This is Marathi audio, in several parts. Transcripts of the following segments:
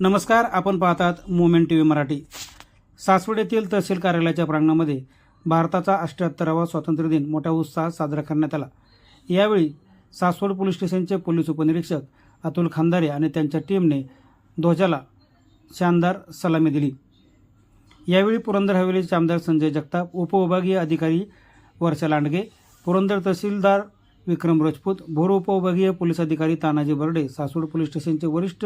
नमस्कार आपण पाहतात movement T V Marathi. Saswad येथील तहसील कार्यालयाच्या प्रांगणामध्ये भारताचा अष्ट्याहत्तरावा स्वातंत्र्य दिन मोठ्या उत्साहात साजरा करण्यात आला. यावेळी सासवड पोलीस स्टेशनचे पोलीस उपनिरीक्षक अतुल खांदारे आणि त्यांच्या टीमने ध्वजाला शानदार सलामी दिली. यावेळी पुरंदर हवेलीचे आमदार संजय जगताप उपविभागीय अधिकारी वर्षा लांडगे पुरंदर तहसीलदार विक्रम राजपूत भोर उपविभागीय पोलीस अधिकारी तानाजी बर्डे सासवड पोलीस स्टेशनचे वरिष्ठ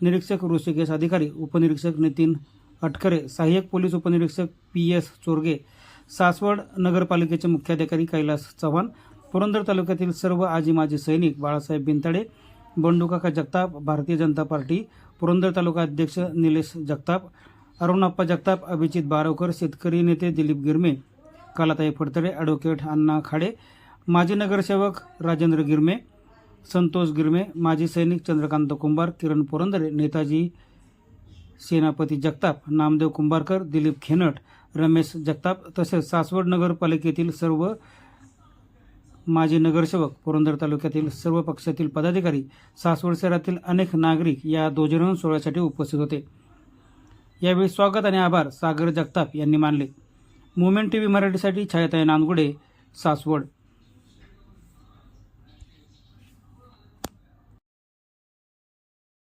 निरीक्षक ऋषिकेश अधिकारी उपनिरीक्षक नितीन अटकरे सहाय्यक पोलीस उपनिरीक्षक पी एस चोरगे सासवड नगरपालिकेचे मुख्याधिकारी कैलास चव्हाण पुरंदर तालुक्यातील सर्व आजी माजी सैनिक बाळासाहेब बिंताडे बंडूकाका जगताप भारतीय जनता पार्टी पुरंदर तालुका अध्यक्ष निलेश जगताप अरुणाप्पा जगताप अभिजित बारवकर शेतकरी नेते दिलीप गिरमे कालाताई फडतडे ॲडव्होकेट अण्णा खाडे माजी नगरसेवक राजेंद्र गिरमे संतोष गिरमे माजी सैनिक चंद्रकांत कुंभार किरण पुरंदरे नेताजी सेनापती जगताप नामदेव कुंभारकर दिलीप खेनट रमेश जगताप तसेच सासवड नगरपालिकेतील सर्व माजी नगरसेवक पुरंदर तालुक्यातील सर्व पक्षातील पदाधिकारी सासवड शहरातील अनेक नागरिक या ध्वजारोहण सोहळ्यासाठी उपस्थित होते. यावेळी स्वागत आणि आभार सागर जगताप यांनी मानले. मुवमेंट टी व्ही मराठीसाठी छायाताई नांदगुडे सासवड.